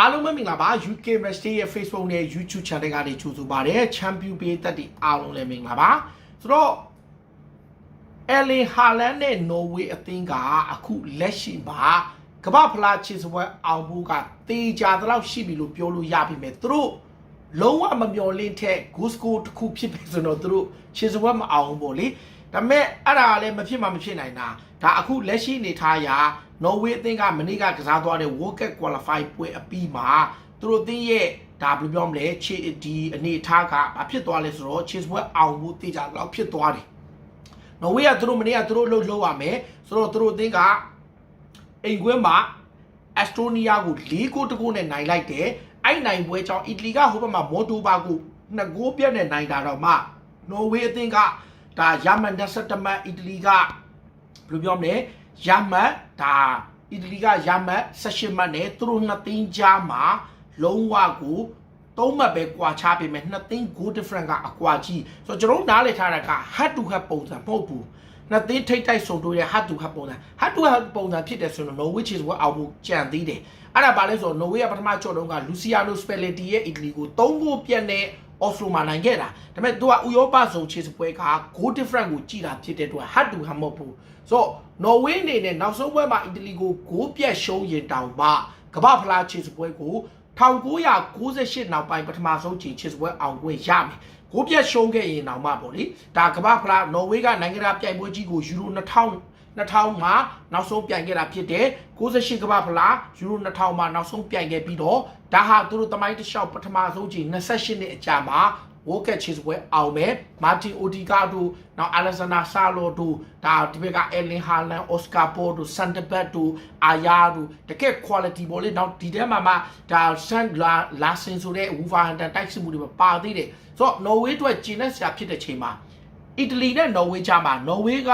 အားလုံးပဲမင်္ဂလာပါ UK Match Day ရဲ့ Facebook နဲ့ YouTube Channel ကနေကြိုဆိုပါရစေ Champion ပေးသက်တဲ့အားလုံးလည်းမင်္ဂလာပါဆိုတော့ Erling Haaland နဲ့ Norway အသင်းကအခုလက်ရှိမှာကမ္ဘာဖလားချစ်စပွဲအောင်ဖို့ကတေချာတော့ရှိပြီလို့ပြောလို့ရပြီမဲ့သူတို့လုံးဝမမျော်လင့်တဲ့ goal score တစ်ခုဖြစ်ပြီဆိုတော့သူတို့ချစ်စပွဲမအောင်ဘူးပေါ့လေဒါပေမဲ့အဲ့ဒါလည်းမဖြစ်မှမဖြစ်နိုင်တာဒါအခုလက်ရှိအနေထားအရ နော်ဝေးအသင်းကမနေ့ကကစားသွားတဲ့ World Cup Qualify ပွဲအပြီးမှာသူတို့အသင်းရဲ့ဒါဘယ်လိုပြောမလဲခြေဒီအနေအထားကဘာဖြစ်သွားလဲဆိုတော့ခြေစပွဲအောင်ဖို့တေချာတော့ဖြစ်သွားတယ်နော်ဝေးကသူတို့မနေ့ကသူတို့လှုပ်လှုပ်ရမယ်ဆိုတော့သူတို့အသင်းကအိမ်ကွင်းမှာအက်စတိုးနီးယားကို၄ဂိုးတကိုးနဲ့နိုင်လိုက်တယ်အဲ့နိုင်ပွဲကြောင့်အီတလီကဟိုဘက်မှာမော်တိုဘာကိုနှစ်ဂိုးပြတ်နဲ့နိုင်တာတော့မှနော်ဝေးအသင်းကဒါယာမန်ဒက်ဆက်တမတ်အီတလီကဘယ်လိုပြောမလဲ ရမတ်ဒါအီတလီကရမတ်16မှတ်နဲ့သူတို့နှစ်သိန်းကြားမှာလုံးဝကိုသုံးမှတ်ပဲကွာခြားပေမဲ့နှစ်သိန်း goal difference ကအကွာကြီးဆိုတော့ကျွန်တော်တို့နားလည်ထားတာက head to head ပုံစံမဟုတ်ဘူးနှစ်သိန်းထိတ်တိုက်ဆုံတိုးတဲ့ head to head ပုံစံ head to head ပုံစံဖြစ်တယ်ဆိုတော့ Norway is ဝက်အောင်မှုကြံသေးတယ်အဲ့ဒါဘာလဲဆိုတော့ Norway ကပထမကြော့တုန်းက Luciano Spalletti ရဲ့အီတလီကို3ဂိုးပြတ်နဲ့ အော်စလိုမှာနိုင်ခဲ့တာဒါပေမဲ့သူကဥရောပဇုံခြေစပွဲက goal difference ကိုကြည်တာဖြစ်တဲ့အတွက် head to head မဟုတ်ဘူးဆိုတော့နော်ဝေးအနေနဲ့နောက်ဆုံးပွဲမှာအီတလီကိုဂိုးပြတ်ရှုံးရင်တောင်မှကမ္ဘာဖလားခြေစပွဲကို1998နောက်ပိုင်းပထမဆုံးခြေခြေစပွဲအောင်ခွင့်ရမယ်ဂိုးပြတ်ရှုံးခဲ့ရင်တောင်မှပေါ့လေဒါကမ္ဘာဖလားနော်ဝေးကနိုင်ငံသားပြိုင်ပွဲကြီးကိုယူရို2000 2000မှာနောက်ဆုံးပြိုင်ခဲ့တာဖြစ်တယ်68ကမ္ဘာဖလားယူရို2000မှာနောက်ဆုံးပြိုင်ခဲ့ပြီးတော့ဒါဟာသူတို့တမိုင်းတစ်လျှောက်ပထမဆုံးချိန်28နှစ်အကြာမှာ World Cup ချစ်ပွဲအောင်မယ်မာတင်အိုဒီကာတို့နောက်အလက်ဇန်ဒါဆာလိုတို့ဒါဒီဘက်ကအယ်လင်ဟာလန်အော်စကာပိုတို့ဆန်တဘတ်တို့အာယာတို့တကယ် quality ပေါ်လေနောက်ဒီထဲမှာမှဒါဆန်လာလာဆင်ဆိုတဲ့ဝူဖာဟန်တန်တိုက်စစ်မှုတွေပါသေးတယ်ဆိုတော့နော်ဝေးအတွက်ဂျင်းနဲ့ဆရာဖြစ်တဲ့ချိန်မှာအီတလီနဲ့နော်ဝေးကြားမှာနော်ဝေးက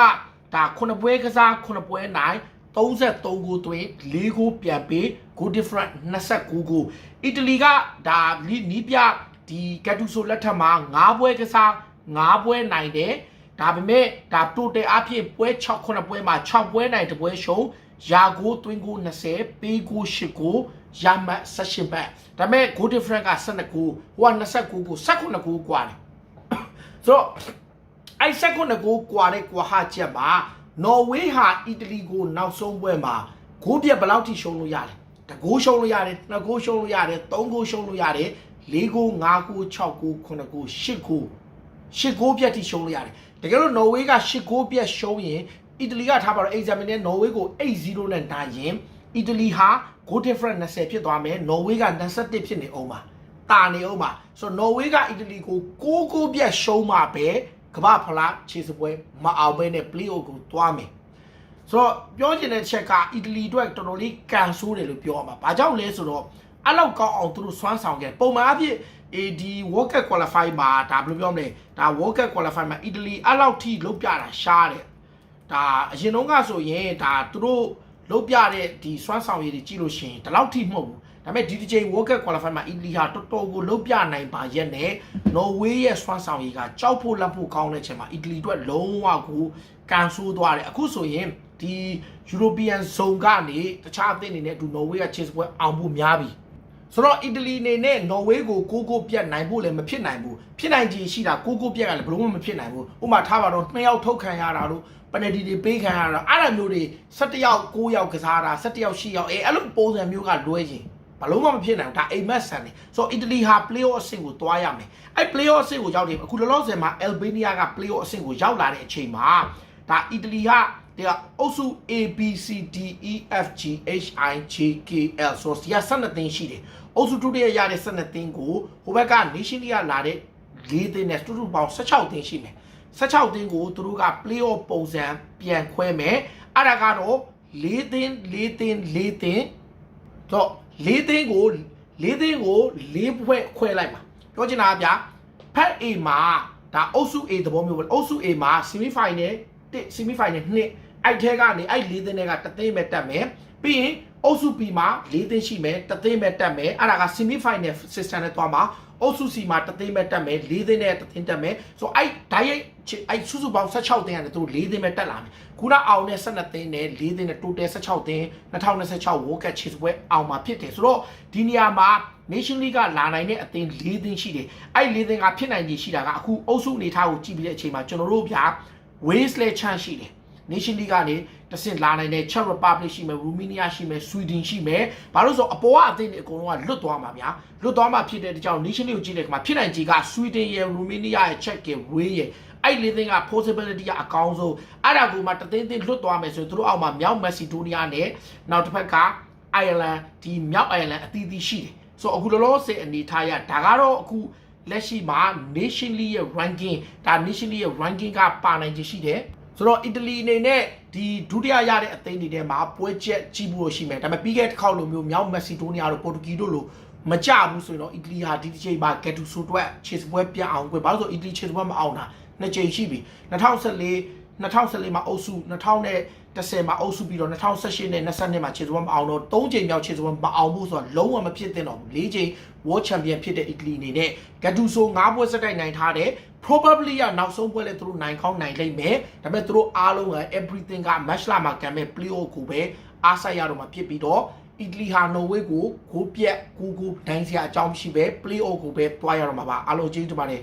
ဒါ9ပွဲကစား9ပွဲနိုင်33ကိုသွင်း၄ကိုပြန်ပေး go different 29ကိုအီတလီကဒါနီးပြဒီဂတ်တူဆိုလက်ထက်မှာ9ပွဲကစား9ပွဲနိုင်တယ်ဒါပေမဲ့ဒါ total အဖြစ်ပွဲ6 9ပွဲမှာ6ပွဲနိုင်တပွဲရှုံးရာကိုသွင်းကို20ပေးကို10ကိုရမတ်18ပတ်ဒါပေမဲ့ go different က19ကိုဟိုက29ကို19ကိုကွာတယ်ဆိုတော့ အဲ့16ဂိုးကွာတဲ့ကွာဟချက်မှာနော်ဝေးဟာအီတလီကိုနောက်ဆုံးပွဲမှာဂိုးပြက်ဘယ်လောက်ထိရှုံးလို့ရလဲတဂိုးရှုံးလို့ရတယ်နှစ်ဂိုးရှုံးလို့ရတယ်သုံးဂိုးရှုံးလို့ရတယ်လေးဂိုးငါးဂိုး6ဂိုး9ဂိုး10ဂိုး10ဂိုးပြက်ထိရှုံးလို့ရတယ်တကယ်လို့နော်ဝေးက10ဂိုးပြက်ရှုံးရင်အီတလီကထားပါတော့ examine နဲ့နော်ဝေးကို8-0နဲ့နိုင်ရင်အီတလီဟာ goal difference 20ဖြစ်သွားမယ်နော်ဝေးက21ဖြစ်နေအောင်ပါတာနေအောင်ပါဆိုတော့နော်ဝေးကအီတလီကို6ဂိုးပြက်ရှုံးမှပဲ ကမ္ဘာဖလားခြေစပွဲမအောင်ဘဲနဲ့ play off ကိုသွားမယ်ဆိုတော့ပြောချင်တဲ့ချက်ကအီတလီအတွက်တော်တော်လေးကန်ဆိုးတယ်လို့ပြောရမှာ။ဘာကြောင့်လဲဆိုတော့အဲ့လောက်ကောင်းအောင်သူတို့စွမ်းဆောင်ခဲ့ပုံမှန်အဖြစ် AD World Cup Qualify မှာဒါဘယ်လိုပြောမလဲဒါ World Cup Qualify မှာအီတလီအဲ့လောက်ထိလုတ်ပြတာရှားတယ်ဒါအရင်တုန်းကဆိုရင်ဒါသူတို့လုတ်ပြတဲ့ဒီစွမ်းဆောင်ရည်တွေကြည့်လို့ရှိရင်ဒီလောက်ထိမဟုတ်ဘူး ဒါပေမဲ့ဒီတစ်ချိန် World Cup Qualify မှာအီတလီဟာတော်တော်ကိုလုတ်ပြနိုင်ပါရဲ့နဲ့နော်ဝေးရဲ့စွမ်းဆောင်ရည်ကကြောက်ဖို့လက်ဖို့ကောင်းတဲ့ချိန်မှာအီတလီအတွက်လုံးဝကိုကန်ဆိုးသွားတယ်အခုဆိုရင်ဒီ European Zone ကနေတခြားအသင်းတွေနဲ့အတူနော်ဝေးက chase ပွဲအောင်ဖို့များပြီဆိုတော့အီတလီအနေနဲ့နော်ဝေးကိုကိုကိုပြတ်နိုင်ဖို့လည်းမဖြစ်နိုင်ဘူးဖြစ်နိုင်ခြေရှိတာကိုကိုပြက်ကလည်းဘယ်လို့မှမဖြစ်နိုင်ဘူးဥပမာထားပါတော့နှစ်ယောက်ထုတ်ခံရတာတို့ပနဒီတွေပေးခံရတာအဲ့ဒါမျိုးတွေ17ယောက်9ယောက်ကစားတာ17ယောက်10ယောက်အဲအဲ့လိုပုံစံမျိုးကလွဲရင် ဘလုံးမမဖြစ်နိုင်ဘူးဒါအိမ်မက်ဆန်နေဆိုတော့အီတလီဟာ playoff အဆင့်ကိုတွားရမယ်အဲ့ playoff အဆင့်ကိုရောက်တယ်အခုလောလောဆယ်မှာ Albania က playoff အဆင့်ကိုရောက်လာတဲ့အချိန်မှာဒါအီတလီကဒီကအုပ်စု A B C D E F G H I J K L ဆိုတော့ဒီက12သင်းရှိတယ်အုပ်စုဒုတိယရတဲ့12သင်းကိုဟိုဘက်က Nation League ကလာတဲ့၄သင်းနဲ့တူတူပေါင်း16သင်းရှိမယ်16သင်းကိုသူတို့က playoff ပုံစံပြန်ခွဲမယ်အဲ့ဒါကတော့၄သင်း၄သင်း၄သင်းတော့ ၄သင်းကို၄သင်းကို၄ဖွဲ့ခွဲလိုက်ပါပြောချင်တာကဗျာဖက် A မှာဒါအုပ်စု A သဘောမျိုးပဲအုပ်စု A မှာ semi final 1 semi final 2အဲ့ထဲကနေအဲ့၄သင်းတွေကတသိန်းပဲတက်မယ်ပြီးရင်အုပ်စု B မှာ၄သင်းရှိမယ်တသိန်းပဲတက်မယ်အဲ့ဒါက semi final system နဲ့သွားမှာအုပ်စုစီမှာတသိန်းပဲတက်မယ်၄သိန်းနဲ့တသိန်းတက်မယ်ဆိုတော့အဲ့ဓာတ်ရိုက် အဲ့စုစုပေါင်း16သိန်းရတယ်သူတို့၄သိန်းပဲတက်လာမယ်ခုနအောင်နဲ့12သိန်းနဲ့၄သိန်းနဲ့ total 16သိန်း2026 World Cup ချစ်ပွဲအောင်မှာဖြစ်တယ်ဆိုတော့ဒီနေရာမှာ Nation League ကလာနိုင်တဲ့အသင်း၄သိန်းရှိတယ်အဲ့၄သိန်းကဖြစ်နိုင်ခြေရှိတာကအခုအုပ်စုအနေထားကိုကြည့်ပြီးတဲ့အချိန်မှာကျွန်တော်တို့ဗျာ Wales လဲ chance ရှိတယ် Nation League ကနေတဆင့်လာနိုင်တဲ့ Czech Republic ရှိမယ် Romania ရှိမယ် Sweden ရှိမယ်ဘာလို့ဆိုအပေါ်ကအသင်းတွေအကုန်လုံးကလွတ်သွားမှာဗျာလွတ်သွားမှာဖြစ်တဲ့တကြောင် Nation League ကိုကြည့်တဲ့အခါမှာဖြစ်နိုင်ခြေက Sweden ရယ် Romania ရယ် Czech ရယ် Wales ရယ် အဲ့လေးသင်းက possibility ကအကောင်းဆုံးအဲ့ဒါကိုမှတသိန်းသိန်းလွတ်သွားမယ်ဆိုရင်တို့အောက်မှာမြောက်မက်ဆီဒိုနီးယားနဲ့နောက်တစ်ဖက်ကအိုင်ယာလန်ဒီမြောက်အိုင်ယာလန်အသီးသီးရှိတယ်ဆိုတော့အခုလောလောဆယ်အနေထားရဒါကတော့အခုလက်ရှိမှာ Nation League ရဲ့ ranking ဒါ Nation League ရဲ့ ranking ကပါနိုင်ခြေရှိတယ်ဆိုတော့အီတလီအနေနဲ့ဒီဒုတိယရတဲ့အသင်းတွေထဲမှာပွဲချက်ကြီးဖို့ရှိမယ်ဒါပေမဲ့ပြီးခဲ့တဲ့တစ်ခေါက်လိုမျိုးမြောက်မက်ဆီဒိုနီးယားတို့ပေါ်တူဂီတို့လိုမကြဘူးဆိုရင်တော့အီတလီဟာဒီတစ်ချိန်မှာဂက်တူဆိုတွက်ခြေစပွဲပြအောင်ခွင့်ဘာလို့ဆိုအီတလီခြေစပွဲမအောင်တာ နှစ်ချိန်ရှိပြီ2014 2014မှာအုပ်စု2010မှာအုပ်စုပြီးတော့2018နဲ့22မှာခြေစပွဲမအောင်တော့3ချိန်မြောက်ခြေစပွဲမအောင်ဘူးဆိုတော့လုံးဝမဖြစ်သင့်တော့ဘူး4ချိန် World Champion ဖြစ်တဲ့အီတလီအနေနဲ့ဂက်တူဆို9ပွဲစတိုက်နိုင်ထားတယ် probably ရနောက်ဆုံးပွဲလဲသူတို့နိုင်ကောင်းနိုင်လိမ့်မယ်ဒါပေမဲ့သူတို့အားလုံးက everything က match လာမှာကံမဲ့ playoff ကိုပဲအားဆိုင်ရတော့မှာဖြစ်ပြီးတော့အီတလီဟာနော်ဝေးကိုဂိုးပြက်ဂိုးဂိုးနိုင်စရာအကြောင်းမရှိပဲ playoff ကိုပဲတွားရတော့မှာပါအားလုံးကျေးဇူးတင်ပါတယ်